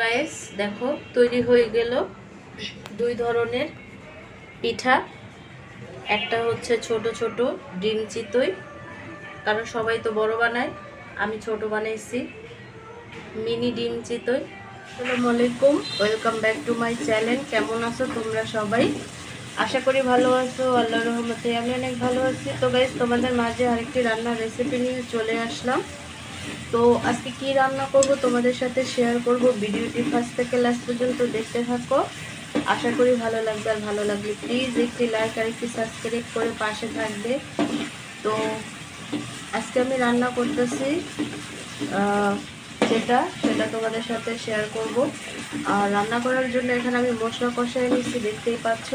Guys দেখো, তৈরি হয়ে গেল দুই ধরনের পিঠা। একটা হচ্ছে ছোট ছোট ডিম চিতই, কারণ সবাই তো বড় বানায়, আমি ছোট বানাইছি। মিনি ডিম চিতই। আসসালামু আলাইকুম welcome back to my channel কেমন আছো তোমরা সবাই? আশা করি ভালো আছো আল্লাহ রহমতে আমি অনেক ভালো আছি। তো গাইজ তোমাদের মাঝে আরেকটি রান্নার রেসিপি নিয়ে চলে আসলাম। তো আজকে কি রান্না করব তোমাদের সাথে শেয়ার করব? ভিডিওটি ফার্স্ট থেকে লাস্ট পর্যন্ত দেখতে থাকো। আশা করি ভালো লাগবে আর ভালো লাগলে প্লিজ একটি লাইক আর একটি সাবস্ক্রাইব করে পাশে থাকবে। তো আজকে আমি রান্না করতেছি যেটা, সেটা তোমাদের সাথে শেয়ার করব। আর রান্না করার জন্য এখানে আমি মশলা কষাই নিচ্ছি দেখতেই পাচ্ছ।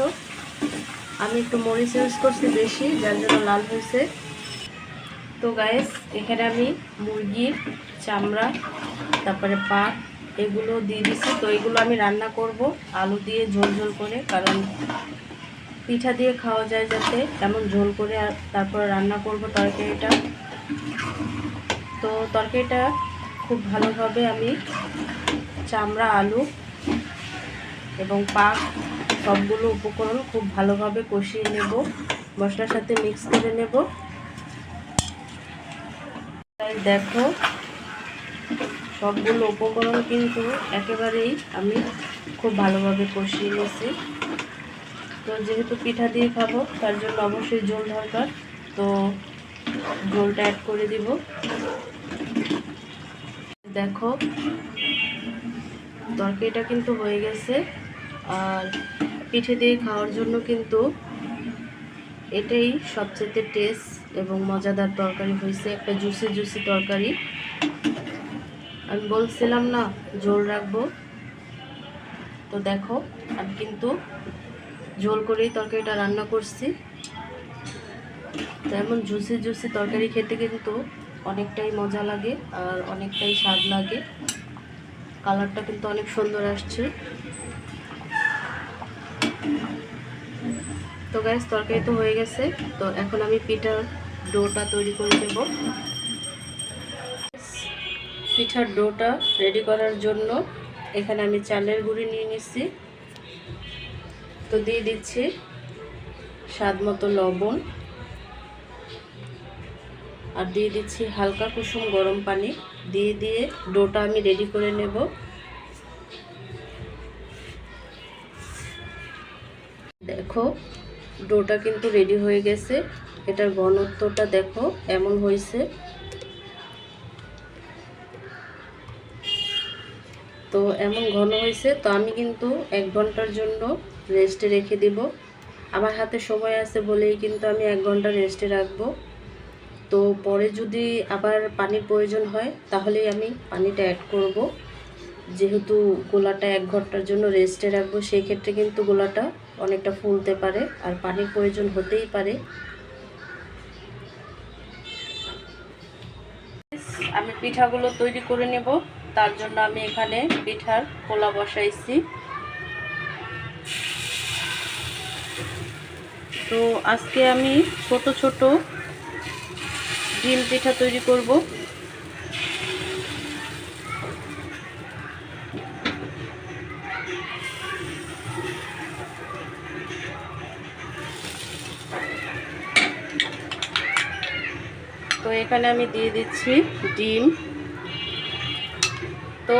আমি একটু মরিচ ইউজ করছি বেশি, যার জন্য লাল হয়েছে। তো গায়েস এখানে আমি মুরগির চামড়া, তারপরে পা এগুলো দিয়ে দিচ্ছি তো এগুলো আমি রান্না করব আলু দিয়ে ঝোল ঝোল করে, কারণ পিঠা দিয়ে খাওয়া যায় যাতে এমন ঝোল করে, আর তারপর রান্না করব তরকারিটা। তো তরকারিটা খুব ভালোভাবে আমি চামড়া, আলু এবং পাক সবগুলো উপকরণ খুব ভালোভাবে কষিয়ে নেব। মশলার সাথে মিক্স করে নেব। দেখো, সবগুলো উপকরণ কিন্তু একেবারেই আমি খুব ভালোভাবে কষিয়ে নিয়েছি। তো যেহেতু পিঠা দিয়ে খাব, তার জন্য অবশ্যই জল দরকার। তো জলটা অ্যাড করে দিব। দেখো, তরকারিটা কিন্তু হয়ে গেছে। আর পিঠে দিয়ে খাওয়ার জন্য কিন্তু এটাই সবচেয়ে টেস্ট এবং মজাদার তরকারি হয়েছে। একটা জুসি জুসি তরকারি। আমি বলছিলাম না, ঝোল রাখব। তো দেখো, আমি কিন্তু ঝোল করেই তরকারিটা রান্না করছি। তো এমন জুসি জুসি তরকারি খেতে কিন্তু অনেকটাই মজা লাগে আর অনেকটাই স্বাদ লাগে। কালারটা কিন্তু অনেক সুন্দর আসছে। তো গ্যাস তরকারি তো হয়ে গেছে। তো এখন আমি পিঠার ডোটা তৈরি করে দেব। পিঠার ডোটা রেডি করার জন্য এখানে আমি চালের গুঁড়ি নিয়ে নিচ্ছি। তো দিয়ে দিচ্ছি স্বাদ মতো লবণ। আর দিয়ে দিচ্ছি হালকা কুসুম গরম পানি। দিয়ে দিয়ে ডোটা আমি রেডি করে নেব। দেখো ডোটা কিন্তু রেডি হয়ে গেছে। এটার ঘনত্বটা দেখো, এমন হয়েছে। তো এমন ঘন হয়েছে, তো আমি কিন্তু এক ঘণ্টার জন্য রেস্টে রেখে দিব। আমার হাতে সময় আছে বলেই কিন্তু আমি এক ঘণ্টা রেস্টে রাখব। তো পরে যদি আবার পানির প্রয়োজন হয়, তাহলেই আমি পানিটা অ্যাড করব। যেহেতু গোলাটা এক ঘণ্টার জন্য রেস্টে রাখব, সেই ক্ষেত্রে কিন্তু গোলাটা অনেকটা ফুলতে পারে, আর পানির প্রয়োজন হতেই পারে। আমি পিঠাগুলো তৈরি করে নেব। তার জন্য আমি এখানে পিঠার কোলা বসাইছি। তো আজকে আমি ছোট ছোট ডিম পিঠা তৈরি করব। তো এখানে আমি দিয়ে দিচ্ছি ডিম। তো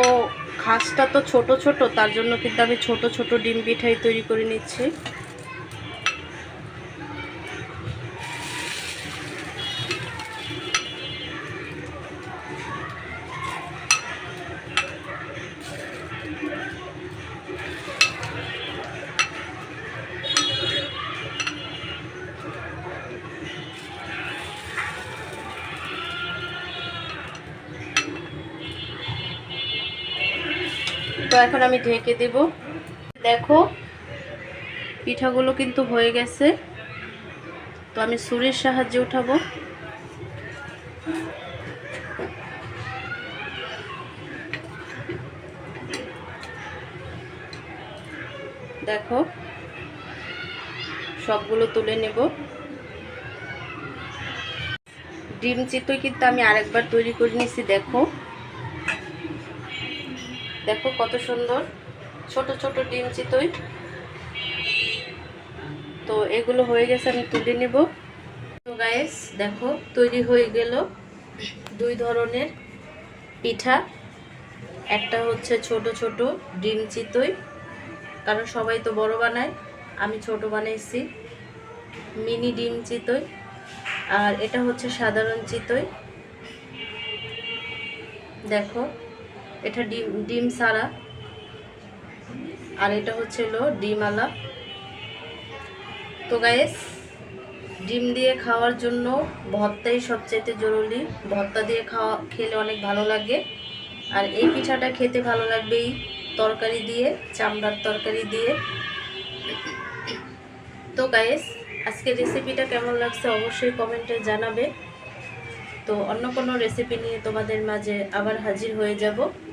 খাসটা তো ছোট ছোট, তার জন্য কিন্তু আমি ছোট ছোট ডিম পিঠাই তৈরি করে নিচ্ছি। এখন আমি ঢেকে দেব। দেখো, পিঠাগুলো কিন্তু হয়ে গেছে। তো আমি সুরের সাহায্যে উঠাবো। দেখো, সবগুলো তুলে নেব। ডিম চিতই কিন্তু আমি আরেকবার তৈরি করে নিয়েছি, দেখো। দেখো কত সুন্দর। ছোট ছোট ডিম চিতই। তো এগুলো হয়ে গেছে, আমি তুলে নেব। তো গাইস দেখো, তৈরি হয়ে গেল দুই ধরনের পিঠা। একটা হচ্ছে ছোট ছোট ডিম চিতই। কারণ সবাই তো বড় বানায়, আমি ছোট বানাইছি। মিনি ডিম চিতই। আর এটা হচ্ছে সাধারণ চিতই। দেখো এটা ডিম ডিম সারা আর এটা হচ্ছে হলো ডিম আলা তো গাইস ডিম দিয়ে খাওয়ার জন্য ভর্তাই সবচাইতে জরুরি। ভর্তা দিয়ে খাওয়া, খেলে অনেক ভালো লাগে। আর এই পিঠাটা খেতে ভালো লাগবেই। তরকারি দিয়ে, চামড়ার তরকারি দিয়ে। তো গাইস আজকে রেসিপিটা কেমন লাগছে অবশ্যই কমেন্টে জানাবে। তো অন্য কোনো রেসিপি নিয়ে তোমাদের মাঝে আবার হাজির হয়ে যাব।